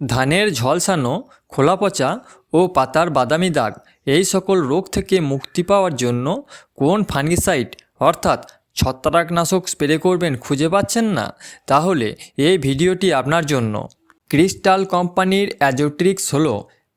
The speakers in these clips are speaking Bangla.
ধানের ঝলসানো খোলা পচা ও পাতার বাদামি দাগ, এই সকল রোগ থেকে মুক্তি পাওয়ার জন্য কোন ফাঙ্গিসাইড, অর্থাৎ ছত্রাকনাশক স্প্রে করবেন খুঁজে পাচ্ছেন না? তাহলে এই ভিডিওটি আপনার জন্য। ক্রিস্টাল কোম্পানির অ্যাজোট্রিক্স হল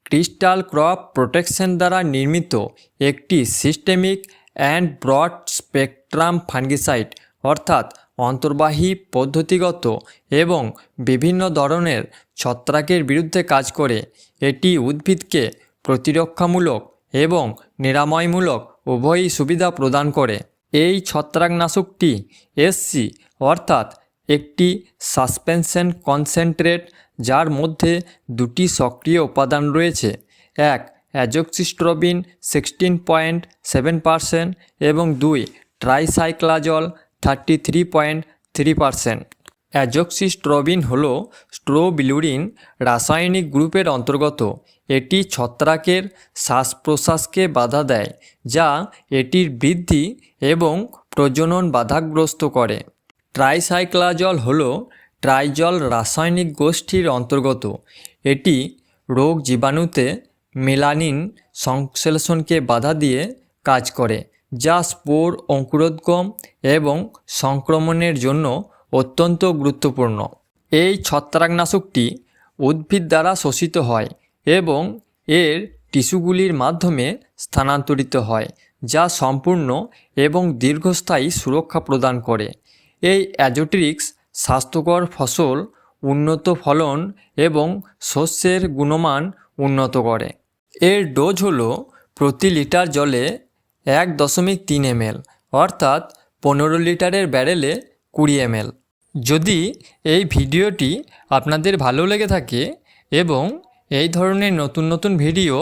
ক্রিস্টাল ক্রপ প্রোটেকশন দ্বারা নির্মিত একটি systemic and broad spectrum fungicide, অর্থাৎ অন্তর্বাহী, পদ্ধতিগত এবং বিভিন্ন ধরনের ছত্রাকের বিরুদ্ধে কাজ করে। এটি উদ্ভিদকে প্রতিরক্ষামূলক এবং নিরাময়মূলক উভয়ই সুবিধা প্রদান করে। এই ছত্রাকনাশকটি এসসি অর্থাৎ একটি সাসপেনশন কনসেন্ট্রেট, যার মধ্যে দুটি সক্রিয় উপাদান রয়েছে। এক, azoxystrobin, sixteen point seven percent এবং দুই, tricyclazole thirty three point three percent azoxystrobin হল স্ট্রোবিলুরিন রাসায়নিক গ্রুপের অন্তর্গত। এটি ছত্রাকের শ্বাস প্রশ্বাসকে বাধা দেয়, যা এটির বৃদ্ধি এবং প্রজনন বাধাগ্রস্ত করে। ট্রাইসাইক্লাজল হল ট্রাইজল রাসায়নিক গোষ্ঠীর অন্তর্গত। এটি রোগ জীবাণুতে মেলানিন সংশ্লেষণকে বাধা দিয়ে কাজ করে। যা স্পোর, অঙ্কুরোদ্গম এবং সংক্রমণের জন্য অত্যন্ত গুরুত্বপূর্ণ। এই ছত্রাকনাশকটি উদ্ভিদ দ্বারা শোষিত হয় এবং এর টিস্যুগুলির মাধ্যমে স্থানান্তরিত হয়, যা সম্পূর্ণ এবং দীর্ঘস্থায়ী সুরক্ষা প্রদান করে। এই অ্যাজোট্রিক্স স্বাস্থ্যকর ফসল, উন্নত ফলন এবং শস্যের গুণমান উন্নত করে। এর ডোজ হলো প্রতি লিটার জলে এক দশমিক তিন এমএল, অর্থাৎ পনেরো লিটারের ব্যারেলে কুড়ি এমএল। যদি এই ভিডিওটি আপনাদের ভালো লেগে থাকে এবং এই ধরনের নতুন নতুন ভিডিও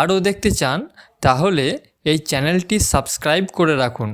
আরও দেখতে চান, তাহলে এই চ্যানেলটি সাবস্ক্রাইব করে রাখুন।